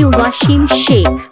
Wasim Sheikh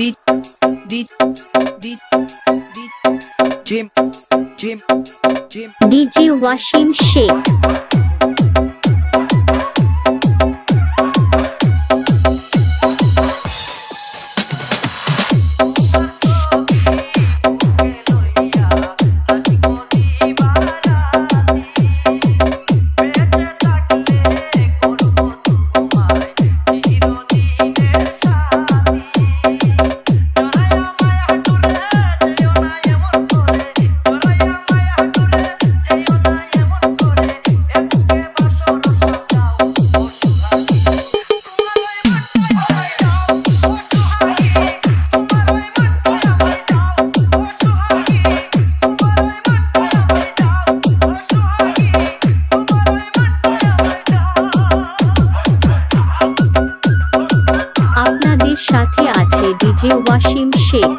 D D D D Jim Jim Jim DJ Washim Sheikh DJ Wasim Sheikh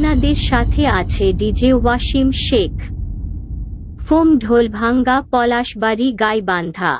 আপনাদের সাথে আছে DJ Wasim Sheikh. Foam ঢোল ভাঙ্গা পলাশবাড়ি গাইবান্ধা।